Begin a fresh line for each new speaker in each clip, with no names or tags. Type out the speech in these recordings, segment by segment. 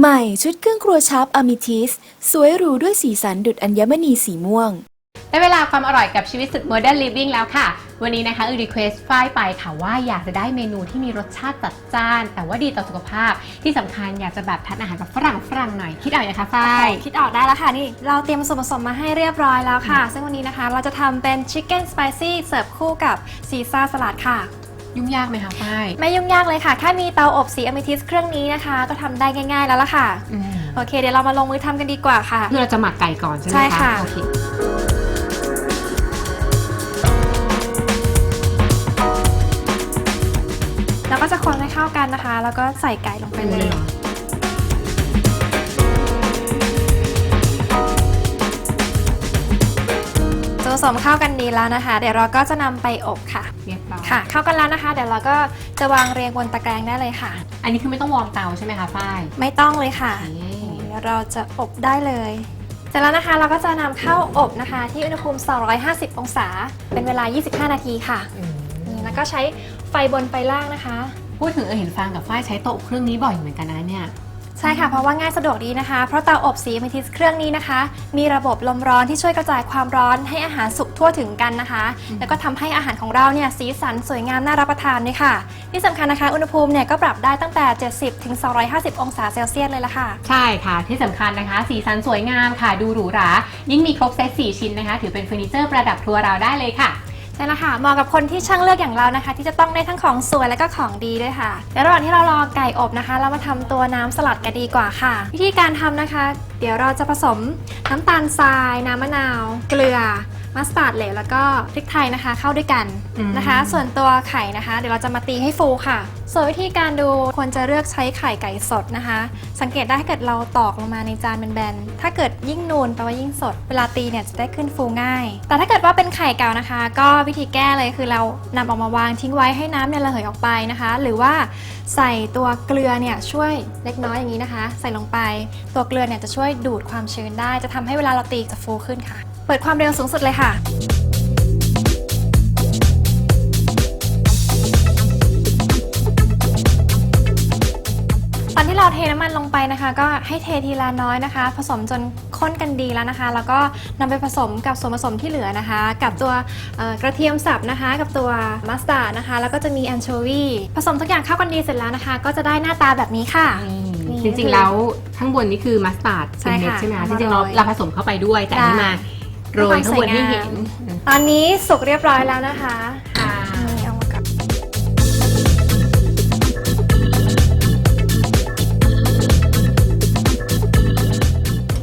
ใหม่ชุดเครื่องครัวชาร์ปอ m มิทิส สวยหรูด้วยสีสันดุดอัญมณีสีม่วง
ได้เวลาความอร่อยกับชีวิตสุด Modern Living แล้วค่ะ วันนี้นะคะอือรีเควสฝ้ายไปค่ะว่าอยากจะได้เมนูที่มีรสชาติจัดจ้าน แต่ว่าดีต่อสุขภาพ ที่สำคัญอยากจะแบบทานอาหารแบบฝรั่งฝรั่งหน่อย คิดเอาอย่างคะฝ้าย
คิดออกได้แล้วค่ะนี่ เราเตรียมส่วนผสมมาให้เรียบร้อยแล้วค่ะ ซึ่งวันนี้นะคะเราจะทำเป็นชิคเก้นสไปซี่เสิร์ฟคู่กับซีซ่าสลัดค่ะ
ยุ่งยากไหมคะฝ้าย
ไม่ยุ่งยากเลยค่ะ แค่มีเตาอบสีอเมทิสเครื่องนี้นะคะ ก็ทำได้ง่ายๆแล้วล่ะค่ะ
อืม
โอเค เดี๋ยวเรามาลงมือทำกันดีกว่าค่ะ
คือเราจะหมักไก่ก่อนใช่ไหม
ใช่
คะ
ค่ะ
โอเค
แล้วก็จะคนให้เข้ากันนะคะ แล้วก็ใส่ไก่ลงไปเลยส่วน ผสมเข้ากันดีแล้วนะคะ เดี๋ยวเราก็จะนำไปอบค่ะ
เรียบร้อย
ค่ะ เข้ากันแล้วนะคะ เดี๋ยวเราก็จะวางเรียงบนตะแกรงได้เลยค่ะ
อันนี้คือไม่ต้องวอร์มเตาใช่ไหมคะฝ้าย
ไม่ต้องเลยค่ะ
นี่
เดี๋ยวเราจะอบได้เลยเสร็จแล้วนะคะเราก็จะนำเข้าอบนะคะ ที่อุณหภูมิ 250 องศา เป็นเวลา 25 นาทีค่ะ
อืม
นี่แล้วก็ใช้ไฟบนไฟล่างนะคะ
พูดถึงเออเห็นฟางกับฝ้ายใช้โต๊ะเครื่องนี้บ่อยเหมือนกันนะเนี่ย
ใช่ค่ะเพราะว่าง่ายสะดวกดีนะคะ เพราะเตาอบสีมิทิสเครื่องนี้นะคะ มีระบบลมร้อนที่ช่วยกระจายความร้อนให้อาหารสุกทั่วถึงกันนะคะ แล้วก็ทำให้อาหารของเราเนี่ยสีสันสวยงามน่ารับประทานด้วยค่ะ ที่สำคัญนะคะอุณหภูมิเนี่ยก็ปรับได้ตั้งแต่ 70ถึง250 องศาเซลเซียสเลยละค่ะ
ใช่ค่ะที่สำคัญนะคะ สีสันสวยงามค่ะดูหรูหรายิ่งมีครบเซต4ชิ้นนะคะ ถือเป็นเฟอร์นิเจอร์ประดับครัวเราได้เลยค่ะ
ใช่แล้วค่ะเหมาะกับคนที่ช่างเลือกอย่างเรานะคะ ที่จะต้องได้ทั้งของสวยและก็ของดีด้วยค่ะเดี๋ยวระหว่างที่เรารอไก่อบนะคะ เรามาทำตัวน้ำสลัดกันดีกว่าค่ะ วิธีการทำนะคะ เดี๋ยวเราจะผสมน้ำตาลทราย น้ำมะนาว เกลือ มัสตาร์ดเหลวแล้วก็พริกไทยนะคะ เข้าด้วยกัน
อืม
นะคะ ส่วนตัวไข่นะคะ เดี๋ยวเราจะมาตีให้ฟูค่ะ ส่วนวิธีการดูควรจะเลือกใช้ไข่ไก่สดนะคะ สังเกตได้ถ้าเกิดเราตอกลงมาในจานแบนๆถ้าเกิดยิ่งนูนแปลว่ายิ่งสด เวลาตีเนี่ยจะได้ขึ้นฟูง่าย แต่ถ้าเกิดว่าเป็นไข่เก่านะคะ ก็วิธีแก้เลยคือเรานำออกมาวางทิ้งไว้ให้น้ำเนี่ยระเหยออกไปนะคะ หรือว่าใส่ตัวเกลือเนี่ยช่วยเล็กน้อยอย่างนี้นะคะ ใส่ลงไป ตัวเกลือเนี่ยจะช่วยดูดความชื้นได้ จะทำให้เวลาเราตีจะฟูขึ้นค่ะ เปิดความเร็วสูงสุดเลยค่ะ ตอนที่เราเทน้ำมันลงไปนะคะ ก็ให้เททีละน้อยนะคะ ผสมจนข้นกันดีแล้วนะคะ แล้วก็นำไปผสมกับส่วนผสมที่เหลือนะคะ กับตัวเอ่อกระเทียมสับนะคะ กับตัวมัสตาร์ดนะคะ แล้วก็จะมีแอนโชวีผสมทุกอย่างเข้ากันดีเสร็จแล้วนะคะ ก็จะได้หน้าตาแบบนี้ค่ะนี่
จริงๆ แล้วข้างบนนี่คือมัสตาร์ด
ใช่
เป็นเม็ด
ค่ะ
ใช่ไหมคะ
เอา
จ
มา
ริงๆเรา
โรย
เราผสมเข้าไปด้วยแต่อันนี้มา โรยข้างบนให้เห็น
ตอนนี้สุกเรียบร้อยแล้วนะคะ
ค่ะ
นี่เอามากับ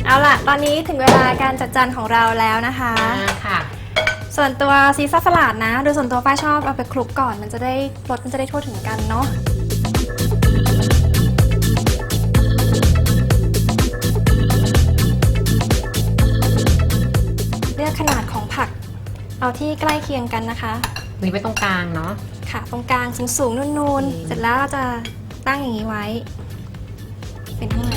เอาล่ะ ตอนนี้ถึงเวลาการจัดจานของเราแล้วนะคะ
อ่าค่ะ
ส่วนตัวซีซ่าสลัดนะ โดยส่วนตัวฝ้ายชอบเอาไปคลุกก่อน มันจะได้รสมันจะได้ทั่วถึงกันเนาะ เอาที่ใกล้เคียงกันนะคะ
มีไว้ตรงกลางเนาะ
ค่ะ ตรงกลางสูงสูงๆนูน
อืม
ๆเสร็จแล้วเราจะตั้งอย่างนี้ไว้ เป็นข้างใน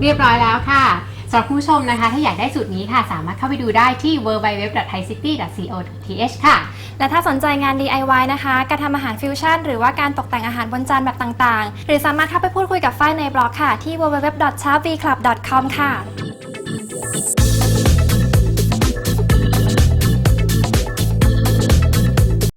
เรียบร้อยแล้วค่ะสำหรับผู้ชมนะคะ ถ้าอยากได้สูตรนี้ค่ะ สามารถเข้าไปดูได้ที่ www.thaicity.co.th ค่ะ
และถ้าสนใจงาน DIY นะคะ การทำอาหารฟิวชั่น หรือว่าการตกแต่งอาหารบนจานแบบต่างๆ หรือสามารถเข้าไปพูดคุยกับฝ้ายในบล็อกค่ะ ที่ www.chapvclub.com ค่ะ